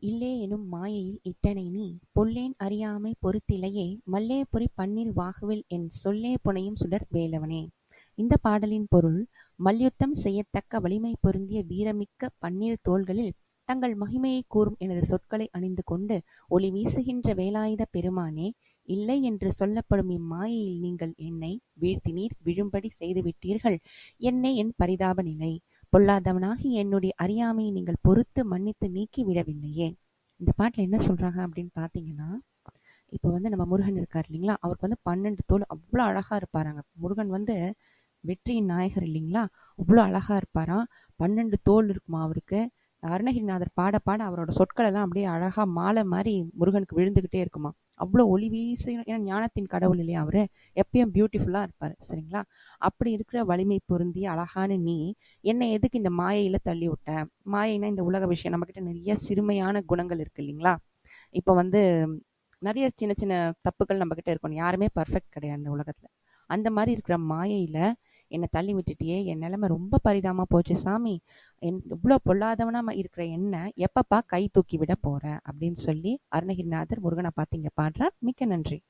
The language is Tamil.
இல்லே எனும் மாயையில் இட்டனை நீ பொல்லேன் அறியாமை பொறுத்திலையே மல்லே பொறி பன்னிரு வாகுவில் என் சொல்லே புனையும் சுடர் வேலவனே. இந்த பாடலின் பொருள் மல்யுத்தம் செய்யத்தக்க வலிமை பொருந்திய வீரமிக்க பன்னிரு தோள்களில் தங்கள் மகிமையை கூறும் எனது சொற்களை அணிந்து கொண்டு ஒளி வீசுகின்ற வேலாயுத பெருமானே இல்லை என்று சொல்லப்படும் இம்மாயையில் நீங்கள் என்னை வீழ்த்தினீர் விழும்படி செய்துவிட்டீர்கள். என்னை என் பரிதாப நிலை. பொல்லாதவனாகி என்னுடைய அறியாமையை நீங்கள் பொறுத்து மன்னித்து நீக்கி விடவில்லையே இந்த பாட்டில் என்ன சொல்கிறாங்க அப்படின்னு பார்த்தீங்கன்னா இப்போ வந்து நம்ம முருகன் இருக்கார் இல்லைங்களா? அவருக்கு வந்து பன்னெண்டு தோல் அவ்வளோ அழகாக இருப்பாராங்க. முருகன் வந்து வெற்றியின் நாயகர் இல்லைங்களா? அவ்வளோ அழகாக இருப்பாராம். பன்னெண்டு தோல் இருக்குமா அவருக்கு? அருணகிரிநாதர் பாட பாட அவரோட சொற்கள் எல்லாம் அப்படியே அழகா மாலை மாதிரி முருகனுக்கு விழுந்துகிட்டே இருக்குமா. அவ்வளோ ஒளி வீச ஏன்னா ஞானத்தின் கடவுள் இல்லையா அவரு? எப்பயும் பியூட்டிஃபுல்லா இருப்பாரு சரிங்களா? அப்படி இருக்கிற வலிமை பொருந்தி அழகான நீ என்னை எதுக்கு இந்த மாயையில தள்ளி விட்ட? மாயைனா இந்த உலக விஷயம். நம்ம கிட்ட நிறைய சிறுமையான குணங்கள் இருக்கு இல்லைங்களா? இப்போ வந்து நிறைய சின்ன சின்ன தப்புகள் நம்ம கிட்ட இருக்கணும். யாருமே பர்ஃபெக்ட் கிடையாது இந்த உலகத்துல. அந்த மாதிரி இருக்கிற மாயையில என்னை தள்ளி விட்டுட்டியே என் நிலைமை ரொம்ப பரிதாமா போச்சு. சாமி என் இவ்வளோ பொல்லாதவனா இருக்கிற என்ன எப்பப்பா கை தூக்கி விட போற? அப்படின்னு சொல்லி அருணகிரிநாதர் முருகனை பார்த்து இங்க பாடுறார். மிக்க நன்றி.